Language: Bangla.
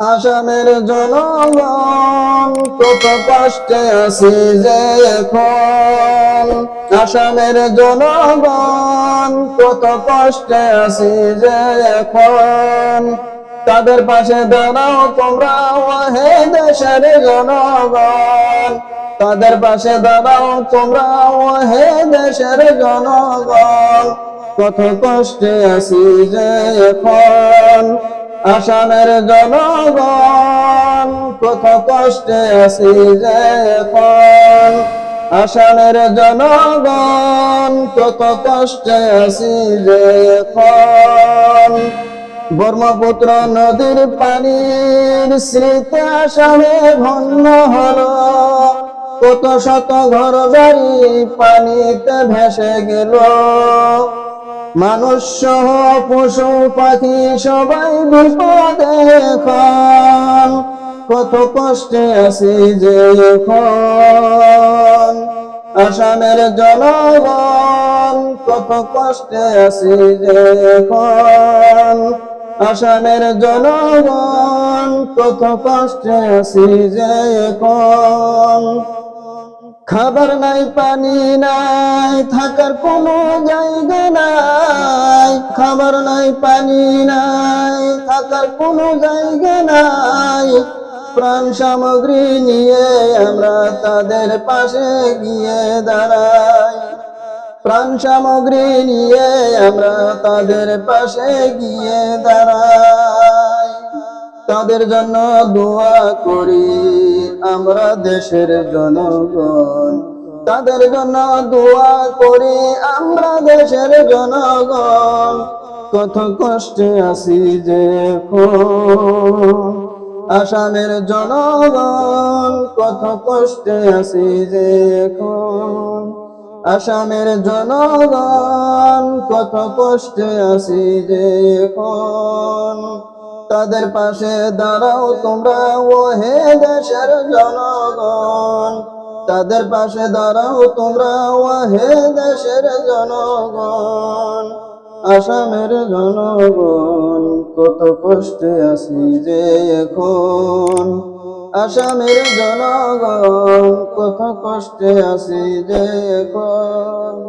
আসামের জনগণ কত কষ্টে আছি যে এখন? আসামের জনগণ কত কষ্টে আছি যে এখন? তাদের পাশে দাঁড়াও তোমরা হে দেশের জনগণ। তাদের পাশে দাঁড়াও তোমরা হে দেশের জনগণ। কত কষ্টে আছি যে এখন? আসামের জনগণ কত কষ্টে আছি যে এখন। আসামের জনগণ কত কষ্টে আছি যে এখন। ব্রহ্মপুত্র নদীর পানির স্মৃতি আসামে ভন্ন হলো। কত শত ঘর বাড়ি পানিতে ভেসে গেল। মানুষ সহ পশু পাখি সবাই বিপদে কত কষ্টে আছি যে আসামের জনগণ কত কষ্টে আছি যে আসামের জনগণ কত কষ্টে আছি যে খাবার নাই, পানি নাই, থাকার কোনো জায়গা খাবার নাই, পানি নাই, থাকার কোনো জায়গা নাই। প্রাণ সামগ্রী নিয়ে আমরা তাদের পাশে গিয়ে দাঁড়াই। প্রাণ সামগ্রী নিয়ে আমরা তাদের পাশে গিয়ে দাঁড়াই। তাদের জন্য দোয়া করি, আমরা দেশের জনগণ। তাদের জন্য দোয়া করি আমরা দেশের জনগণ। কত কষ্টে আছি যে আসামের জনগণ, কত কষ্টে আছি যে আসামের জনগণ, কত কষ্টে আছি যে তাদের পাশে দাঁড়াও তোমরা ও হে দেশের জনগণ। তাদের পাশে দাঁড়াও তোমরা হে দেশের জনগণ, আসামের জনগণ, কত কষ্টে আছি যে এখন। আসামের জনগণ, কত কষ্টে আছি যে এখন।